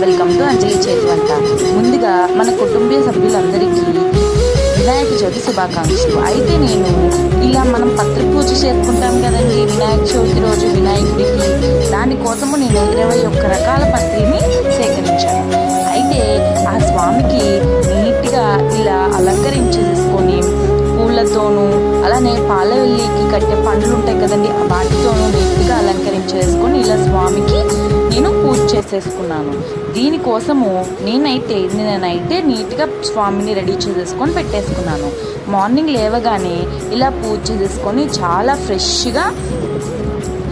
Welcome to అంజలి చేతి వంట ముందుగా మన కుటుంబ సభ్యులందరికీ వినాయక చవితి శుభాకాంక్షలు. అయితే నేను ఇలా మనం పత్ర పూజ చేసుకుంటాం కదండి వినాయక చవితి రోజు వినాయకుడికి. దానికోసము నేను ఇరవై ఒక్క రకాల పత్రిని సేకరించాను. అయితే ఆ స్వామికి నీట్గా ఇలా అలంకరించేసుకొని పూలతోనూ అలానే పాలవెల్లికి కట్టే పండ్లు ఉంటాయి కదండి వాటితోనూ నీట్గా అలంకరించేసుకొని ఇలా స్వామికి చేసేసుకున్నాను. దీనికోసము నేనైతే నేనైతే నీట్గా స్వామిని రెడీ చేసేసుకొని పెట్టేసుకున్నాను. మార్నింగ్ లేవగానే ఇలా పూజ చేసేసుకొని చాలా ఫ్రెష్గా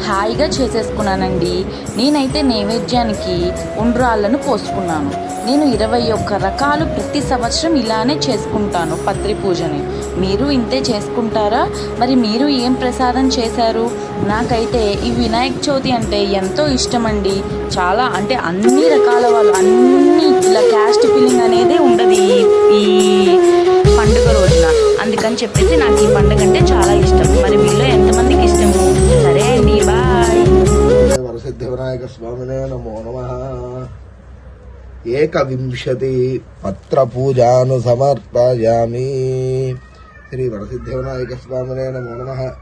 హాయిగా చేసేసుకున్నానండి. నేనైతే నైవేద్యానికి ఉండ్రాళ్ళను పోసుకున్నాను. నేను ఇరవై ఒక్క రకాలు ప్రతి సంవత్సరం ఇలానే చేసుకుంటాను పత్రి పూజని. మీరు ఇంతే చేసుకుంటారా? మరి మీరు ఏం ప్రసాదం చేశారు? నాకైతే ఈ వినాయక చవితి అంటే ఎంతో ఇష్టమండి. చాలా అంటే అన్ని రకాల వాళ్ళు అన్ని ఇలా క్యాస్ట్ ఫీలింగ్ అనేది ఉండదు ఈ పండుగ రోజున. అందుకని చెప్పేసి నాకు ఈ పండుగ అంటే చాలా ఇష్టం. మరి మీలో ఎంతమంది सिद्धिविनायकस्वामिने नमो नमः. एकविंशतिपत्रपूजानुसमर्पयामि. श्रीवरसिद्धिविनायकस्वामिने नमो नम.